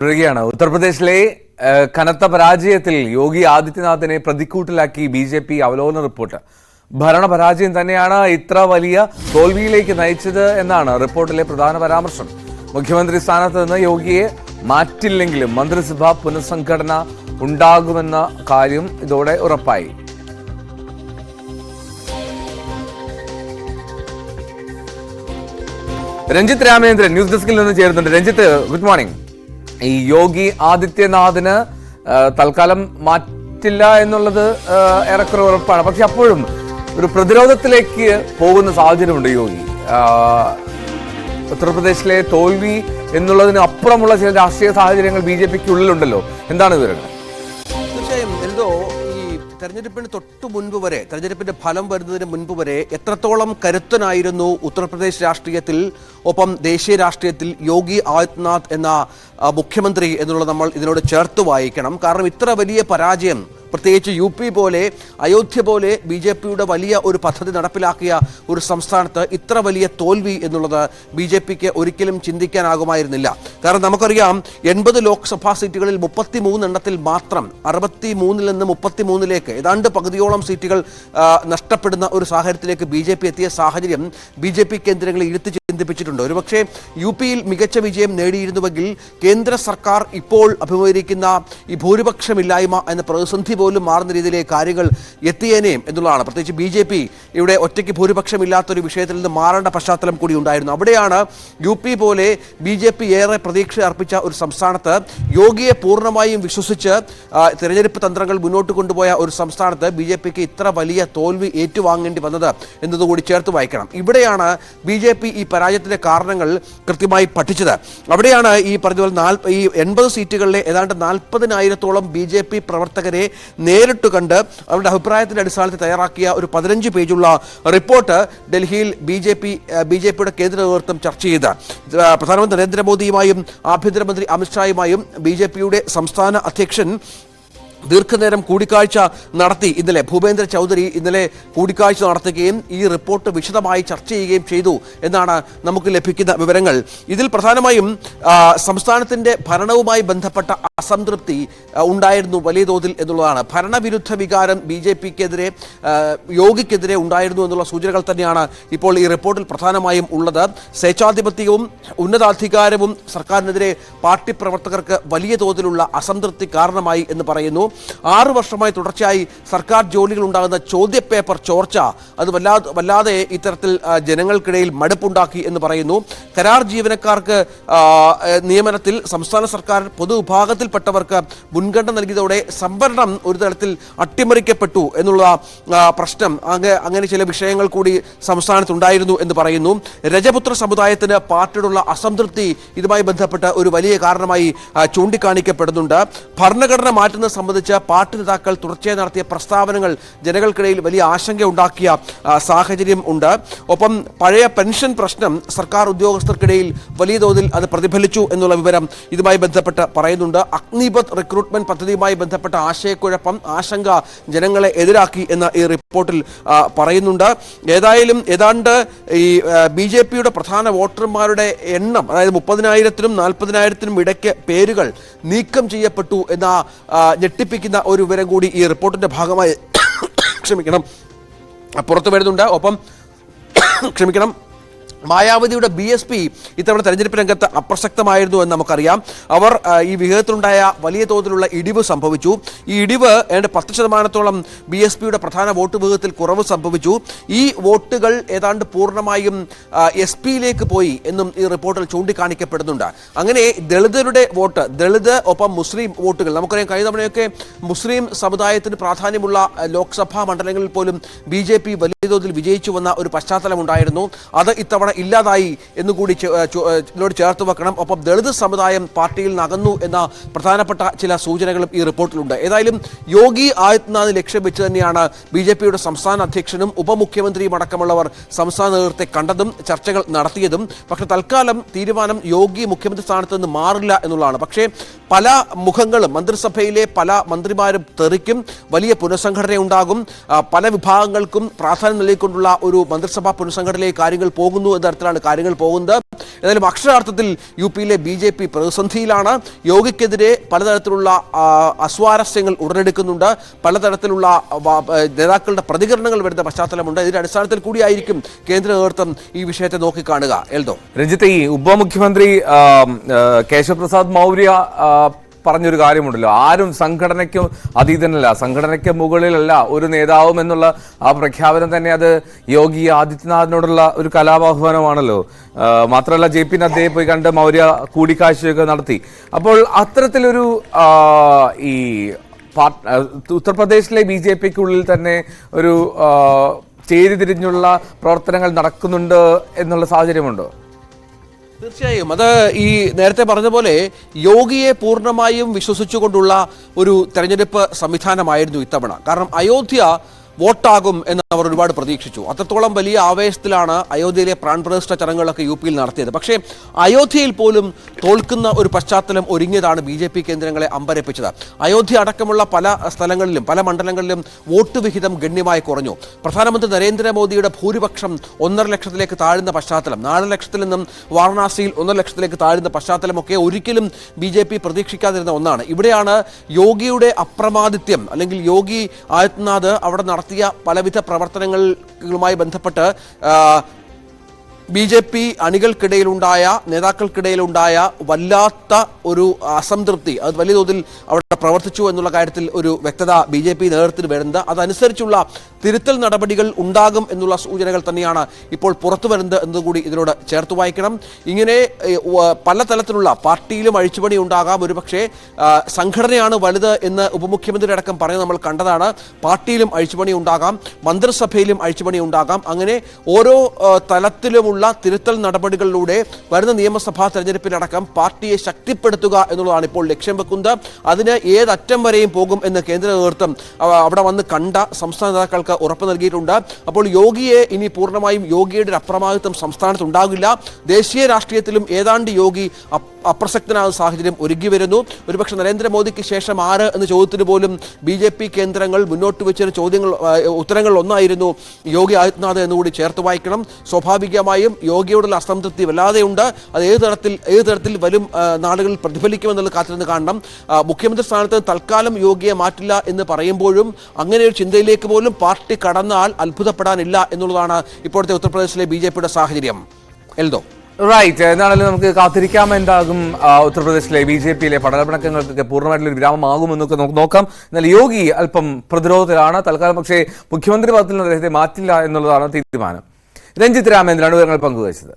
തുടരുകയാണ്. ഉത്തർപ്രദേശിലെ കനത്ത പരാജയത്തിൽ യോഗി ആദിത്യനാഥിനെ പ്രതിക്കൂട്ടിലാക്കി ബി ജെ പി അവലോകന റിപ്പോർട്ട്. ഭരണപരാജയം തന്നെയാണ് ഇത്ര വലിയ തോൽവിയിലേക്ക് നയിച്ചത് എന്നാണ് റിപ്പോർട്ടിലെ പ്രധാന പരാമർശം. മുഖ്യമന്ത്രി സ്ഥാനത്ത് നിന്ന് യോഗിയെ മാറ്റില്ലെങ്കിലും മന്ത്രിസഭ പുനഃസംഘടന ഉണ്ടാകുമെന്ന കാര്യം ഇതോടെ ഉറപ്പായി. രഞ്ജിത്ത് രാമേന്ദ്രൻ ന്യൂസ് ഡെസ്കിൽ നിന്ന് ചേരുന്നുണ്ട്. Ranjith good morning. ഈ യോഗി ആദിത്യനാഥിന് തൽക്കാലം മാറ്റില്ല എന്നുള്ളത് ഏറെക്കുറെ ഉറപ്പാണ്. പക്ഷെ അപ്പോഴും ഒരു പ്രതിരോധത്തിലേക്ക് പോകുന്ന സാഹചര്യമുണ്ട് യോഗി. ഉത്തർപ്രദേശിലെ തോൽവി എന്നുള്ളതിന് അപ്പുറമുള്ള ചില രാഷ്ട്രീയ സാഹചര്യങ്ങൾ ബി ജെ പിക്ക് ഉള്ളിലുണ്ടല്ലോ. എന്താണ് വിവരങ്ങൾ? തെരഞ്ഞെടുപ്പിന് തൊട്ടു മുൻപ് വരെ തെരഞ്ഞെടുപ്പിന്റെ ഫലം വരുന്നതിന് മുൻപ് വരെ എത്രത്തോളം കരുത്തനായിരുന്നു ഉത്തർപ്രദേശ് രാഷ്ട്രീയത്തിൽ ഒപ്പം ദേശീയ രാഷ്ട്രീയത്തിൽ യോഗി ആദിത്യനാഥ് എന്ന മുഖ്യമന്ത്രി എന്നുള്ളത് നമ്മൾ ഇതിനോട് ചേർത്ത് വായിക്കണം. കാരണം ഇത്ര വലിയ പരാജയം പ്രത്യേകിച്ച് യു പി പോലെ അയോധ്യ പോലെ ബി ജെ പിയുടെ വലിയ ഒരു പദ്ധതി നടപ്പിലാക്കിയ ഒരു സംസ്ഥാനത്ത് ഇത്ര വലിയ തോൽവി എന്നുള്ളത് ബി ജെ പിക്ക് ഒരിക്കലും ചിന്തിക്കാനാകുമായിരുന്നില്ല. കാരണം നമുക്കറിയാം എൺപത് ലോക്സഭാ സീറ്റുകളിൽ മുപ്പത്തി മൂന്നെണ്ണത്തിൽ മാത്രം അറുപത്തി മൂന്നിൽ നിന്ന് മുപ്പത്തി മൂന്നിലേക്ക് ഏതാണ്ട് പകുതിയോളം സീറ്റുകൾ നഷ്ടപ്പെടുന്ന ഒരു സാഹചര്യത്തിലേക്ക് ബി ജെ പി എത്തിയ സാഹചര്യം ബി ജെ പി കേന്ദ്രങ്ങളെ ഇരുത്തി ചിന്തിപ്പിച്ചിട്ടുണ്ട്. ഒരുപക്ഷെ യു പിയിൽ മികച്ച വിജയം നേടിയിരുന്നുവെങ്കിൽ കേന്ദ്ര സർക്കാർ ഇപ്പോൾ അഭിമുഖീകരിക്കുന്ന ഈ ഭൂരിപക്ഷമില്ലായ്മ എന്ന പ്രതിസന്ധി പോലും മാറുന്ന രീതിയിലേക്ക് കാര്യങ്ങൾ എത്തിയേനെയും എന്നുള്ളതാണ്. പ്രത്യേകിച്ച് ബി ജെ പി ഇവിടെ ഒറ്റയ്ക്ക് ഭൂരിപക്ഷമില്ലാത്തൊരു വിഷയത്തിൽ നിന്ന് മാറേണ്ട പശ്ചാത്തലം കൂടി ഉണ്ടായിരുന്നു. അവിടെയാണ് യു പി പോലെ ബി ജെ പി ഏറെ പ്രതീക്ഷ അർപ്പിച്ച ഒരു സംസ്ഥാനത്ത് യോഗിയെ പൂർണമായും വിശ്വസിച്ച് തിരഞ്ഞെടുപ്പ് തന്ത്രങ്ങൾ മുന്നോട്ട് കൊണ്ടുപോയ ഒരു സംസ്ഥാനത്ത് ബി ജെ പിക്ക് ഇത്ര വലിയ തോൽവി ഏറ്റുവാങ്ങേണ്ടി വന്നത് എന്നതുകൂടി ചേർത്ത് വായിക്കണം. ഇവിടെയാണ് ബി ജെ പി ഈ പരാജയത്തിന്റെ കാരണങ്ങൾ കൃത്യമായി പഠിച്ചത്. അവിടെയാണ് ഈ പറഞ്ഞ പോലെ നാല് ഈ എൺപത് സീറ്റുകളിലെ ഏതാണ്ട് നാൽപ്പതിനായിരത്തോളം ബി ജെ പി പ്രവർത്തകരെ നേരിട്ട് കണ്ട് അവരുടെ അഭിപ്രായത്തിന്റെ അടിസ്ഥാനത്തിൽ തയ്യാറാക്കിയ ഒരു പതിനഞ്ച് പേജുള്ള റിപ്പോർട്ട് ഡൽഹിയിൽ B J P B J പിയുടെ കേന്ദ്ര നേതൃത്വം ചർച്ച ചെയ്ത്. പ്രധാനമന്ത്രി നരേന്ദ്രമോദിയുമായും ആഭ്യന്തരമന്ത്രി അമിത്ഷായുമായും ബി ജെ പിയുടെ സംസ്ഥാന അധ്യക്ഷൻ ദീർഘനേരം കൂടിക്കാഴ്ച നടത്തി ഇന്നലെ ഭൂപേന്ദ്ര ചൗധരി ഇന്നലെ കൂടിക്കാഴ്ച നടത്തുകയും ഈ റിപ്പോർട്ട് വിശദമായി ചർച്ച ചെയ്യുകയും ചെയ്തു എന്നാണ് നമുക്ക് ലഭിക്കുന്ന വിവരങ്ങൾ. ഇതിൽ പ്രധാനമായും സംസ്ഥാനത്തിന്റെ ഭരണവുമായി ബന്ധപ്പെട്ട അസംതൃപ്തി ഉണ്ടായിരുന്നു വലിയ തോതിൽ എന്നുള്ളതാണ്. ഭരണവിരുദ്ധ വികാരം ബി ജെ പിക്കെതിരെ യോഗിക്കെതിരെ ഉണ്ടായിരുന്നു എന്നുള്ള സൂചനകൾ തന്നെയാണ് ഇപ്പോൾ ഈ റിപ്പോർട്ടിൽ പ്രധാനമായും ഉള്ളത്. സ്വേച്ഛാധിപത്യവും ഉന്നതാധികാരവും സർക്കാരിനെതിരെ പാർട്ടി പ്രവർത്തകർക്ക് വലിയ തോതിലുള്ള അസംതൃപ്തി കാരണമായി എന്ന് പറയുന്നു. ആറു വർഷമായി തുടർച്ചയായി സർക്കാർ ജോലികൾ ഉണ്ടാകുന്ന ചോദ്യപേപ്പർ ചോർച്ച അത് വല്ലാതെ വല്ലാതെ ഇത്തരത്തിൽ ജനങ്ങൾക്കിടയിൽ മടുപ്പുണ്ടാക്കി എന്ന് പറയുന്നു. കരാർ ജീവനക്കാർക്ക് നിയമനത്തിൽ സംസ്ഥാന സർക്കാർ പൊതുവിഭാഗത്തിൽപ്പെട്ടവർക്ക് മുൻഗണന നൽകിയതോടെ സംവരണം ഒരു തരത്തിൽ അട്ടിമറിക്കപ്പെട്ടു എന്നുള്ള പ്രശ്നം. അങ്ങനെ ചില വിഷയങ്ങൾ കൂടി സംസ്ഥാനത്തുണ്ടായിരുന്നു എന്ന് പറയുന്നു. രജപുത്ര സമുദായത്തിന് പാർട്ടിയോടുള്ള അസംതൃപ്തി ഇതുമായി ബന്ധപ്പെട്ട ഒരു വലിയ കാരണമായി ചൂണ്ടിക്കാണിക്കപ്പെടുന്നുണ്ട്. ഭരണഘടന മാറ്റുന്നത് സംബന്ധിച്ച് പാർട്ടി നേതാക്കൾ തുടർച്ചയായി നടത്തിയ പ്രസ്താവനകൾ ജനങ്ങൾക്കിടയിൽ വലിയ ആശങ്ക ഉണ്ടാക്കിയ സാഹചര്യം ഉണ്ട്. ഒപ്പം പഴയ പെൻഷൻ പ്രശ്നം സർക്കാർ ഉദ്യോഗസ്ഥർക്കിടയിൽ വലിയ തോതിൽ അത് പ്രതിഫലിച്ചു എന്നുള്ള വിവരം ഇതുമായി ബന്ധപ്പെട്ട് പറയുന്നുണ്ട്. അഗ്നിപത് റിക്രൂട്ട്മെന്റ് പദ്ധതിയുമായി ബന്ധപ്പെട്ട ആശയക്കുഴപ്പം ആശങ്ക ജനങ്ങളെ എതിരാക്കി എന്ന ഈ റിപ്പോർട്ടിൽ പറയുന്നുണ്ട്. ഏതായാലും ഏതാണ്ട് ഈ ബി ജെ പിയുടെ പ്രധാന വോട്ടർമാരുടെ എണ്ണം അതായത് മുപ്പതിനായിരത്തിനും നാൽപ്പതിനായിരത്തിനും ഇടയ്ക്ക് പേരുകൾ നീക്കം ചെയ്യപ്പെട്ടു എന്ന ആ, ഞെട്ടിപ്പിക്കുന്ന ഒരു വിവരം കൂടി ഈ റിപ്പോർട്ടിന്റെ ഭാഗമായി ക്ഷമിക്കണം. പുറത്തു വരുന്നുണ്ട്. ഒപ്പം ക്ഷമിക്കണം. മായാവതിയുടെ ബി എസ് പി ഇത്തവണ തെരഞ്ഞെടുപ്പ് രംഗത്ത് അപ്രസക്തമായിരുന്നു എന്ന് നമുക്കറിയാം. അവർ ഈ വിഹിതത്തിലുണ്ടായ വലിയ തോതിലുള്ള ഇടിവ് സംഭവിച്ചു. ഈ ഇടിവ് ഏതാണ്ട് പത്ത് ശതമാനത്തോളം ബി എസ് പിയുടെ പ്രധാന വോട്ട് വിഹിതത്തിൽ കുറവ് സംഭവിച്ചു. ഈ വോട്ടുകൾ ഏതാണ്ട് പൂർണമായും എസ് പിയിലേക്ക് പോയി എന്നും ഈ റിപ്പോർട്ടിൽ ചൂണ്ടിക്കാണിക്കപ്പെടുന്നുണ്ട്. അങ്ങനെ ദളിതരുടെ വോട്ട് ദളിത് ഒപ്പം മുസ്ലിം വോട്ടുകൾ നമുക്കറിയാം കഴിഞ്ഞ തവണയൊക്കെ മുസ്ലിം സമുദായത്തിന് പ്രാധാന്യമുള്ള ലോക്സഭാ മണ്ഡലങ്ങളിൽ പോലും ബി വലിയ തോതിൽ വിജയിച്ചു വന്ന ഒരു പശ്ചാത്തലമുണ്ടായിരുന്നു. അത് ഇത്തവണ ഇല്ലാതായി എന്നുകൂടി ഇതിനോട് ചേർത്ത് വെക്കണം. ഒപ്പം ദളിത് സമുദായം പാർട്ടിയിൽ നകന്നു എന്ന പ്രധാനപ്പെട്ട ചില സൂചനകളും ഈ റിപ്പോർട്ടിലുണ്ട്. ഏതായാലും യോഗി ആദിത്യനാഥ് ലക്ഷ്യം വെച്ച് തന്നെയാണ് ബി ജെ പിയുടെ സംസ്ഥാന അധ്യക്ഷനും ഉപമുഖ്യമന്ത്രിയും അടക്കമുള്ളവർ സംസ്ഥാന നേതൃത്വത്തെ കണ്ടതും ചർച്ചകൾ നടത്തിയതും. പക്ഷെ തൽക്കാലം തീരുമാനം യോഗി മുഖ്യമന്ത്രി സ്ഥാനത്ത് നിന്ന് മാറില്ല എന്നുള്ളതാണ്. പക്ഷേ പല മുഖങ്ങളും മന്ത്രിസഭയിലെ പല മന്ത്രിമാരും തെറിക്കും വലിയ പുനഃസംഘടന ഉണ്ടാകും പല വിഭാഗങ്ങൾക്കും പ്രാധാന്യം നൽകിക്കൊണ്ടുള്ള ഒരു മന്ത്രിസഭാ പുനഃസംഘടനയിലേക്ക് കാര്യങ്ങൾ പോകുന്നു എന്ന തരത്തിലാണ് കാര്യങ്ങൾ പോകുന്നത്. ഏതായാലും അക്ഷരാർത്ഥത്തിൽ യു പിയിലെ ബി ജെ പി പ്രതിസന്ധിയിലാണ്. യോഗിക്കെതിരെ പലതരത്തിലുള്ള അസ്വാരസ്യങ്ങൾ ഉടലെടുക്കുന്നുണ്ട്. പലതരത്തിലുള്ള നേതാക്കളുടെ പ്രതികരണങ്ങൾ വരുന്ന പശ്ചാത്തലമുണ്ട്. ഇതിന്റെ അടിസ്ഥാനത്തിൽ കൂടിയായിരിക്കും കേന്ദ്ര നേതൃത്വം ഈ വിഷയത്തെ നോക്കിക്കാണുക. എൽദോ. രഞ്ജിത്ത് ഈ ഉപമുഖ്യമന്ത്രി കേശവപ്രസാദ് മൗര്യ പറഞ്ഞൊരു കാര്യമുണ്ടല്ലോ. ആരും സംഘടനയ്ക്ക് അതീതനല്ല. സംഘടനയ്ക്ക് മുകളിലല്ല ഒരു നേതാവും എന്നുള്ള ആ പ്രഖ്യാപനം തന്നെ അത് യോഗി ആദിത്യനാഥിനോടുള്ള ഒരു കലാപാഹ്വാനമാണല്ലോ മാത്രമല്ല ജെ പി നദ്ദയെ പോയി കണ്ട് മൗര്യ കൂടിക്കാഴ്ചയൊക്കെ നടത്തി. അപ്പോൾ അത്തരത്തിലൊരു ഈ ഉത്തർപ്രദേശിലെ ബി ജെ പിക്കുള്ളിൽ തന്നെ ഒരു ചേരിതിരിഞ്ഞുള്ള പ്രവർത്തനങ്ങൾ നടക്കുന്നുണ്ട് എന്നുള്ള സാഹചര്യമുണ്ടോ? തീർച്ചയായും. അത് ഈ നേരത്തെ പറഞ്ഞ പോലെ യോഗിയെ പൂർണമായും വിശ്വസിച്ചുകൊണ്ടുള്ള ഒരു തെരഞ്ഞെടുപ്പ് സംവിധാനമായിരുന്നു ഇത്തവണ. കാരണം അയോധ്യ വോട്ടാകും എന്ന് അവർ ഒരുപാട് പ്രതീക്ഷിച്ചു. അത്രത്തോളം വലിയ ആവേശത്തിലാണ് അയോധ്യയിലെ പ്രാൺപ്രതിഷ്ഠ ചടങ്ങുകളൊക്കെ യു പിയിൽ നടത്തിയത്. പക്ഷേ അയോധ്യയിൽ പോലും തോൽക്കുന്ന ഒരു പശ്ചാത്തലം ഒരുങ്ങിയതാണ് ബി ജെ പി കേന്ദ്രങ്ങളെ അമ്പരപ്പിച്ചത്. അയോധ്യ അടക്കമുള്ള പല സ്ഥലങ്ങളിലും പല മണ്ഡലങ്ങളിലും വോട്ട് വിഹിതം ഗണ്യമായി കുറഞ്ഞു. പ്രധാനമന്ത്രി നരേന്ദ്രമോദിയുടെ ഭൂരിപക്ഷം ഒന്നര ലക്ഷത്തിലേക്ക് താഴ്ന്ന പശ്ചാത്തലം നാല് ലക്ഷത്തിൽ നിന്നും വാരണാസിയിൽ ഒന്നര ലക്ഷത്തിലേക്ക് താഴ്ന്ന പശ്ചാത്തലമൊക്കെ ഒരിക്കലും ബി ജെ പി പ്രതീക്ഷിക്കാതിരുന്ന ഒന്നാണ്. ഇവിടെയാണ് യോഗിയുടെ അപ്രമാദിത്യം അല്ലെങ്കിൽ യോഗി ആദിത്യനാഥ് അവിടെ നടത്തിയ പലവിധ പ്രവർത്തനങ്ങളുമായി ബന്ധപ്പെട്ട് ബി ജെ പി അണികൾക്കിടയിലുണ്ടായ നേതാക്കൾക്കിടയിലുണ്ടായ വല്ലാത്ത ഒരു അസംതൃപ്തി അത് വലിയ തോതിൽ അവിടെ പ്രവർത്തിച്ചു എന്നുള്ള കാര്യത്തിൽ ഒരു വ്യക്തത ബി ജെ പി നേതൃത്വത്തിന് വരുന്നത്. അതനുസരിച്ചുള്ള തിരുത്തൽ നടപടികൾ ഉണ്ടാകും എന്നുള്ള സൂചനകൾ തന്നെയാണ് ഇപ്പോൾ പുറത്തു വരുന്നത് എന്നതുകൂടി ഇതിനോട് ചേർത്ത് വായിക്കണം. ഇങ്ങനെ പല തലത്തിലുള്ള പാർട്ടിയിലും അഴിച്ചുപണി ഉണ്ടാകാം. ഒരുപക്ഷെ സംഘടനയാണ് വലുത് എന്ന് ഉപമുഖ്യമന്ത്രി അടക്കം പറഞ്ഞത് നമ്മൾ കണ്ടതാണ്. പാർട്ടിയിലും അഴിച്ചുപണി ഉണ്ടാകാം മന്ത്രിസഭയിലും അഴിച്ചുപണി ഉണ്ടാകാം. അങ്ങനെ ഓരോ ആ, തലത്തിലുമുള്ള തിരുത്തൽ നടപടികളിലൂടെ വരുന്ന നിയമസഭാ തെരഞ്ഞെടുപ്പിലടക്കം പാർട്ടിയെ ശക്തിപ്പെടുത്തുക എന്നുള്ളതാണ് ഇപ്പോൾ ലക്ഷ്യം വെക്കുന്നത്. അതിന് ഏതറ്റം വരെയും പോകും എന്ന് കേന്ദ്ര നേതൃത്വം അവിടെ വന്ന് കണ്ട സംസ്ഥാന നേതാക്കൾക്ക് ഉറപ്പ് നൽകിയിട്ടുണ്ട്. അപ്പോൾ യോഗിയെ ഇനി പൂർണമായും യോഗിയുടെ ഒരു അപ്രമാദിത്വം സംസ്ഥാനത്ത് ഉണ്ടാകില്ല ദേശീയ രാഷ്ട്രീയത്തിലും ഏതാണ്ട് യോഗി അപ്- അപ്രസക്തനാകുന്ന സാഹചര്യം ഒരുങ്ങി വരുന്നു. ഒരുപക്ഷെ നരേന്ദ്രമോദിക്ക് ശേഷം ആര് എന്ന ചോദ്യത്തിന് പോലും ബി ജെ പി കേന്ദ്രങ്ങൾ മുന്നോട്ട് വെച്ച ചോദ്യങ്ങൾ ഉത്തരങ്ങൾ ഒന്നായിരുന്നു യോഗി ആദിത്യനാഥ് എന്നുകൂടി ചേർത്ത് വായിക്കണം. സ്വാഭാവികമായും യോഗിയോടുള്ള അസംതൃപ്തി വല്ലാതെയുണ്ട്. അത് ഏത് തരത്തിൽ ഏത് തരത്തിൽ വരും നാടുകളിൽ പ്രതിഫലിക്കുമെന്നുള്ളത് കാത്തിരുന്ന് കാണണം. മുഖ്യമന്ത്രി സ്ഥാനത്ത് തൽക്കാലം യോഗിയെ മാറ്റില്ല എന്ന് പറയുമ്പോഴും അങ്ങനെ ഒരു ചിന്തയിലേക്ക് പോലും പാർട്ടി കടന്നാൽ അത്ഭുതപ്പെടാനില്ല എന്നുള്ളതാണ് ഇപ്പോഴത്തെ ഉത്തർപ്രദേശിലെ ബി ജെ പിയുടെ സാഹചര്യം. എൽദോ. റൈറ്റ് എന്നാണെങ്കിലും നമുക്ക് കാത്തിരിക്കാം. എന്താകും ഉത്തർപ്രദേശിലെ ബി ജെ പിയിലെ പടലപ്പിണക്കങ്ങൾക്കൊക്കെ പൂർണമായിട്ടുള്ള വിരാമമാകുമെന്നൊക്കെ നമുക്ക് നോക്കാം. എന്നാൽ യോഗി അല്പം പ്രതിരോധത്തിലാണ്. തൽക്കാലം പക്ഷേ മുഖ്യമന്ത്രി പദത്തിൽ നിന്ന് അദ്ദേഹത്തെ മാറ്റില്ല എന്നുള്ളതാണ് തീരുമാനം. രഞ്ജിത്ത് രാമേന്ദ്രനാണ് വിവരങ്ങൾ പങ്കുവച്ചത്.